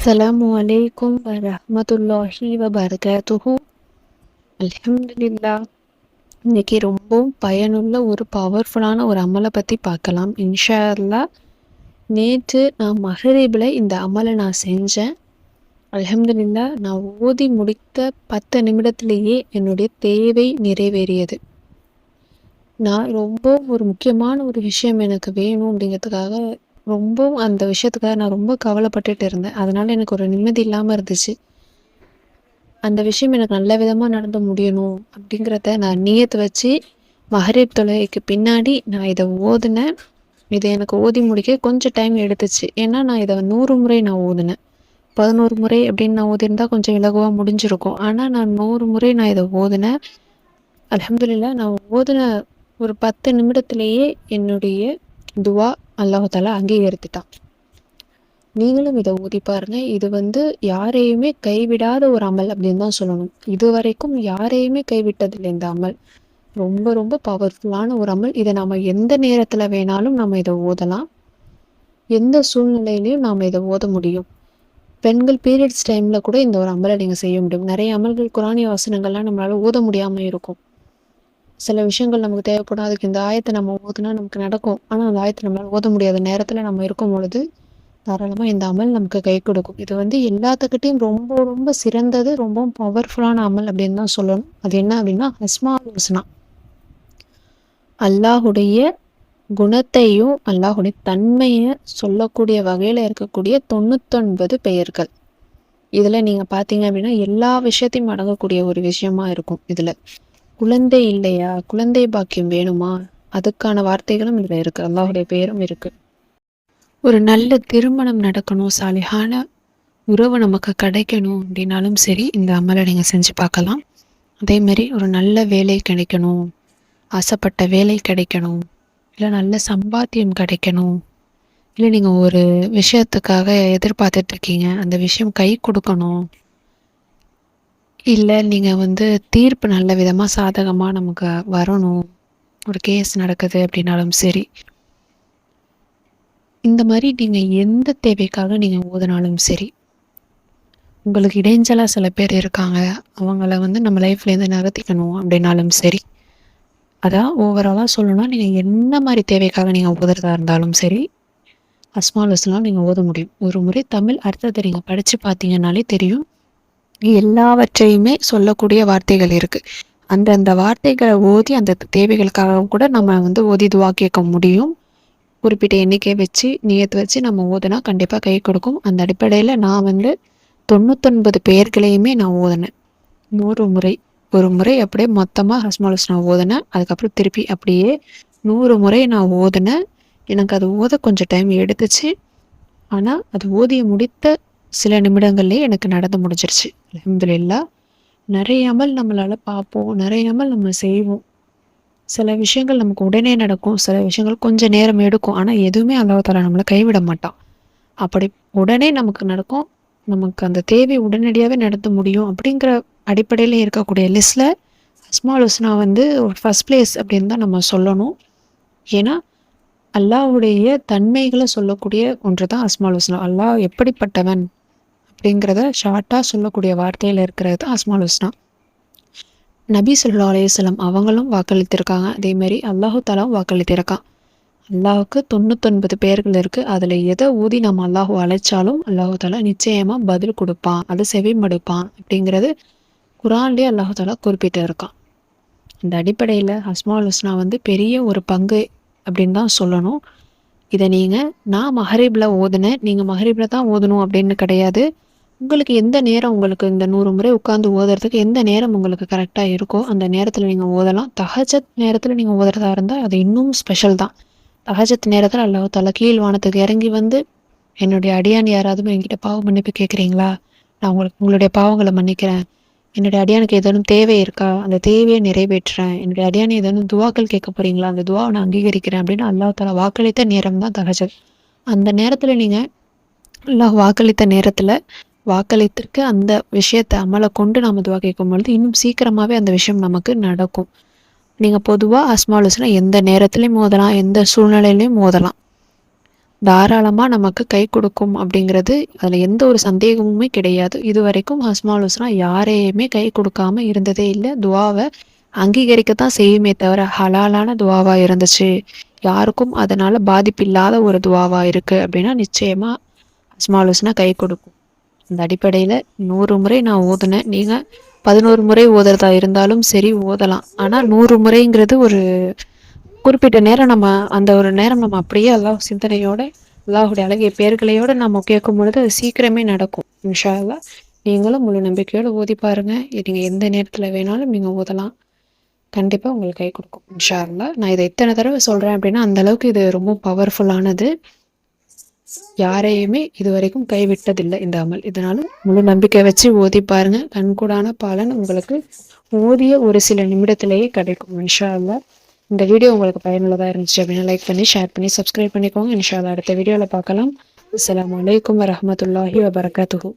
السلام عليكم ورحمة الله وبركاته الحمد لله இன்னைக்கு ரொம்பவும் பயனுள்ள ஒரு பவர்ஃபுல்லான ஒரு அமலை பற்றி பார்க்கலாம். இன்ஷா அல்லா நேற்று நான் மகரீபில் இந்த அமலை நான் செஞ்சேன். அல்ஹம்துலில்லாஹ் நான் ஓதி முடித்த பத்து நிமிடத்திலேயே என்னுடைய தேவை நிறைவேறியது. நான் ரொம்ப ஒரு முக்கியமான ஒரு விஷயம் எனக்கு வேணும் அப்படிங்கிறதுக்காக ரொம்பவும் அந்த விஷயத்துக்காக நான் ரொம்ப கவலைப்பட்டுட்டு இருந்தேன். அதனால் எனக்கு ஒரு நிம்மதி இல்லாமல் இருந்துச்சு. அந்த விஷயம் எனக்கு நல்ல விதமாக நடந்து முடியணும் அப்படிங்கிறத நான் நியத்து வச்சு மஹரீப் தொழுகைக்கு பின்னாடி நான் இதை ஓதுனேன். இதை எனக்கு ஓதி முடிக்க கொஞ்சம் டைம் எடுத்துச்சு. ஏன்னா நான் இதை நூறு முறை நான் ஓதினேன். பதினோரு முறை அப்படின்னு நான் ஓதிருந்தா கொஞ்சம் இலகுவாக முடிஞ்சிருக்கும். ஆனால் நான் நூறு முறை நான் இதை ஓதினேன். அலமதுல்லா நான் ஓதின ஒரு பத்து நிமிடத்திலேயே என்னுடைய துவா அல்லாஹால அங்கீகரித்துட்டான். நீங்களும் இதை ஊதி பாருங்க. இது வந்து யாரையுமே கைவிடாத ஒரு அமல் அப்படின்னு தான் சொல்லணும். இது வரைக்கும் யாரையுமே கைவிட்டதில்லை இந்த அமல். ரொம்ப ரொம்ப பவர்ஃபுல்லான ஒரு அமல். இதை நம்ம எந்த நேரத்தில் வேணாலும் நம்ம இதை ஓதலாம். எந்த சூழ்நிலையிலையும் நாம் இதை ஓத முடியும். பெண்கள் பீரியட்ஸ் டைமில் கூட இந்த ஒரு அமலை நீங்கள் செய்ய முடியும். நிறைய அமல்கள் குரானிய வசனங்கள்லாம் நம்மளால் ஓத முடியாமல் இருக்கும். சில விஷயங்கள் நமக்கு தேவைப்படும். அதுக்கு இந்த ஆயத்தை நம்ம ஓதுனா நமக்கு நடக்கும். ஆனால் அந்த ஆயத்தை நம்மளால் ஓத முடியாத நேரத்தில் நம்ம இருக்கும் பொழுது தாராளமாக இந்த அமல் நமக்கு கை கொடுக்கும். இது வந்து எல்லாத்துக்கிட்டையும் ரொம்ப ரொம்ப சிறந்தது ரொம்ப பவர்ஃபுல்லான அமல் அப்படின்னு தான் சொல்லணும். அது என்ன அப்படின்னா ஹஸ்மா ஹுஸ்னா. அல்லாஹுடைய குணத்தையும் அல்லாஹுடைய தன்மையை சொல்லக்கூடிய வகையில் இருக்கக்கூடிய தொண்ணூத்தொன்பது பெயர்கள். இதில் நீங்கள் பார்த்தீங்க அப்படின்னா எல்லா விஷயத்தையும் அடங்கக்கூடிய ஒரு விஷயமா இருக்கும் இதில். குழந்தை இல்லையா? குழந்தை பாக்கியம் வேணுமா? அதுக்கான வார்த்தைகளும் இதில் இருக்குது அல்லாஹுடைய பேரும் இருக்குது ஒரு நல்ல திருமணம் நடக்கணும் சாலிஹான உறவு நமக்கு கிடைக்கணும் அப்படின்னாலும் சரி இந்த அமலை நீங்கள் செஞ்சு பார்க்கலாம். அதே மாதிரி ஒரு நல்ல வேலை கிடைக்கணும் ஆசைப்பட்ட வேலை கிடைக்கணும் இல்லை நல்ல சம்பாத்தியம் கிடைக்கணும் இல்லை நீங்கள் ஒரு விஷயத்துக்காக எதிர்பார்த்துட்ருக்கீங்க அந்த விஷயம் கை கொடுக்கணும் இல்லை நீங்கள் வந்து தீர்ப்பு நல்ல விதமாக சாதகமாக நமக்கு வரணும். ஒரு கேஸ் நடக்குது அப்படின்னாலும் சரி. இந்த மாதிரி நீங்கள் எந்த தேவைக்காக நீங்கள் ஓதினாலும் சரி உங்களுக்கு இடைஞ்சலாக சில பேர் இருக்காங்க. அவங்கள வந்து நம்ம லைஃப்லேருந்து நகர்த்திக்கணும் அப்படின்னாலும் சரி. அதான் ஓவராலாக சொல்லணும்னா நீங்கள் என்ன மாதிரி தேவைக்காக நீங்கள் ஓதுறதா இருந்தாலும் சரி அஸ்மாலஸ்லாம் நீங்கள் ஓத முடியும். ஒரு முறை தமிழ் அர்த்தத்தை நீங்கள் படித்து பார்த்தீங்கன்னாலே தெரியும். எல்லாவற்றையுமே சொல்லக்கூடிய வார்த்தைகள் இருக்குது அந்தந்த வார்த்தைகளை ஓதி அந்த தேவைகளுக்காக கூட நம்ம வந்து ஓதி துவா கேட்க முடியும். குறிப்பிட்ட எண்ணிக்கை வச்சு நியத்து வச்சு நம்ம ஓதுனா கண்டிப்பாக கை கொடுக்கும். அந்த அடிப்படையில் நான் வந்து தொண்ணூத்தொன்பது பெயர்களையுமே நான் ஓதினேன். நூறு முறை ஒரு முறை அப்படியே மொத்தமாக ஹஸ்மாலஸ் நான் ஓதினேன். அதுக்கப்புறம் திருப்பி அப்படியே நூறு முறை நான் ஓதினேன். எனக்கு அது ஓத கொஞ்சம் டைம் எடுத்துச்சு. ஆனால் அது ஓதிய முடித்த சில நிமிடங்கள்லேயே எனக்கு நடந்து முடிஞ்சிருச்சு. அலமதுல்லா நிறைய அமல் நம்மளால் பார்ப்போம். நிறைய அமல் நம்ம செய்வோம். சில விஷயங்கள் நமக்கு உடனே நடக்கும். சில விஷயங்கள் கொஞ்சம் நேரம் எடுக்கும். ஆனால் எதுவுமே அல்லாஹால நம்மளை கைவிட மாட்டான். அப்படி உடனே நமக்கு நடக்கும். நமக்கு அந்த தேவை உடனடியாகவே நடத்த முடியும் அப்படிங்கிற அடிப்படையில் இருக்கக்கூடிய லிஸ்ட்டில் அஸ்மால் ஹுஸ்னா வந்து ஒரு ஃபஸ்ட் பிளேஸ் அப்படின்னு தான் நம்ம சொல்லணும். ஏன்னா அல்லாவுடைய தன்மைகளை சொல்லக்கூடிய ஒன்று தான் அஸ்மால் ஹுஸ்னா. அல்லாஹ் எப்படிப்பட்டவன்? அப்படிங்கிறத ஷார்ட்டாக சொல்லக்கூடிய வார்த்தையில் இருக்கிறது தான் அஸ்மால் ஹுஸ்னா நபி சொல்லா அலையம் அவங்களும் வாக்களித்திருக்காங்க. அதேமாரி அல்லாஹு தாலாவும் வாக்களித்திருக்கான் அல்லாஹுக்கு தொண்ணூத்தொன்பது பேர்கள் இருக்குது அதில் எதை ஊதி நம்ம அல்லாஹு அழைச்சாலும் அல்லாஹு தாலா நிச்சயமாக பதில் கொடுப்பான். அதை செவிமடுப்பான் அப்படிங்கிறது குரான்லேயே அல்லாஹு தாலா குறிப்பிட்டு இருக்கான் இந்த அடிப்படையில் அஸ்மால் ஹுஸ்னா வந்து பெரிய ஒரு பங்கு அப்படின்னு தான் சொல்லணும். இதை நீங்கள் நான் மஹரீபில் ஓதுனேன் நீங்கள் மஹரீபில் தான் ஓதணும் அப்படின்னு கிடையாது. உங்களுக்கு எந்த நேரம் உங்களுக்கு இந்த நூறு முறை உட்காந்து ஓதுறதுக்கு எந்த நேரம் உங்களுக்கு கரெக்டாக இருக்கோ அந்த நேரத்தில் நீங்கள் ஓதலாம். தகஜத் நேரத்தில் நீங்கள் ஓதுறதா இருந்தால் அது இன்னும் ஸ்பெஷல் தான். தகஜத் நேரத்தில் அல்லாஹ் தலை கீழ் வானத்துக்கு இறங்கி வந்து என்னுடைய அடியான் யாராவது என்கிட்ட பாவம் மன்னிப்பு கேட்குறீங்களா நான் உங்களுக்கு உங்களுடைய பாவங்களை மன்னிக்கிறேன். என்னுடைய அடியானுக்கு ஏதேனும் தேவை இருக்கா? அந்த தேவையை நிறைவேற்றுறேன். என்னுடைய அடியானை ஏதேனும் துவாக்கள் கேட்க போறீங்களா? அந்த துவாவை நான் அங்கீகரிக்கிறேன். அப்படின்னு அல்லாஹ் தலா வாக்களித்த நேரம் தான் தகஜத். அந்த நேரத்தில் நீங்கள் அல்லாஹ் வாக்களித்த நேரத்தில் வாக்களித்திருக்கு. அந்த விஷயத்தை அமலை கொண்டு நம்ம துவா கேட்கும் பொழுது இன்னும் சீக்கிரமாகவே அந்த விஷயம் நமக்கு நடக்கும். நீங்கள் பொதுவாக அஸ்மாலுஸ்னா எந்த நேரத்துலையும் மோதலாம் எந்த சூழ்நிலையிலையும் மோதலாம். தாராளமாக நமக்கு கை கொடுக்கும் அப்படிங்கிறது அதில் எந்த ஒரு சந்தேகமுமே கிடையாது. இது வரைக்கும் யாரையுமே கை கொடுக்காம இருந்ததே இல்லை. துவாவை அங்கீகரிக்கத்தான் செய்யுமே தவிர ஹலாலான துவாவாக இருந்துச்சு. யாருக்கும் அதனால் பாதிப்பு இல்லாத ஒரு துவாவாக இருக்குது அப்படின்னா நிச்சயமாக ஹஸ்மாலோசனா கை கொடுக்கும். அந்த அடிப்படையில் நூறு முறை நான் ஓதுனேன். நீங்கள் பதினோரு முறை ஓதுறதா இருந்தாலும் சரி ஓதலாம். ஆனால் நூறு முறைங்கிறது ஒரு குறிப்பிட்ட நேரம் நம்ம அந்த ஒரு நேரம் நம்ம அப்படியே அல்லாஹ் சிந்தனையோட அல்லாஹுடைய அழகிய பேர்களையோடு நம்ம கேட்கும் பொழுது அது சீக்கிரமே நடக்கும். இன்ஷா நீங்களும் முழு நம்பிக்கையோடு ஓதி பாருங்கள் நீங்கள் எந்த நேரத்தில் வேணாலும் நீங்கள் ஓதலாம். கண்டிப்பாக உங்களுக்கு கை கொடுக்கும். இன்ஷா நான் இதை எத்தனை தடவை சொல்கிறேன் அப்படின்னா அந்த அளவுக்கு இது ரொம்ப பவர்ஃபுல்லானது யாரையுமே இதுவரைக்கும் கைவிட்டதில்லை இந்த அமல். இதனால முழு நம்பிக்கை வச்சு ஓதி பாருங்க. கண்கூடான பலன் உங்களுக்கு ஓதிய ஒரு சில நிமிடத்திலேயே கிடைக்கும். இன்ஷா இந்த வீடியோ உங்களுக்கு பயனுள்ளதாக இருந்துச்சு அப்படின்னா லைக் பண்ணி ஷேர் பண்ணி சப்ஸ்கிரைப் பண்ணிக்கோங்க. இன்ஷா அல்லாஹ் அடுத்த வீடியோவில் பார்க்கலாம். அஸ்லாம் வலைக்கம் வரமத்துல்லாஹி வபரகாத்துஹு.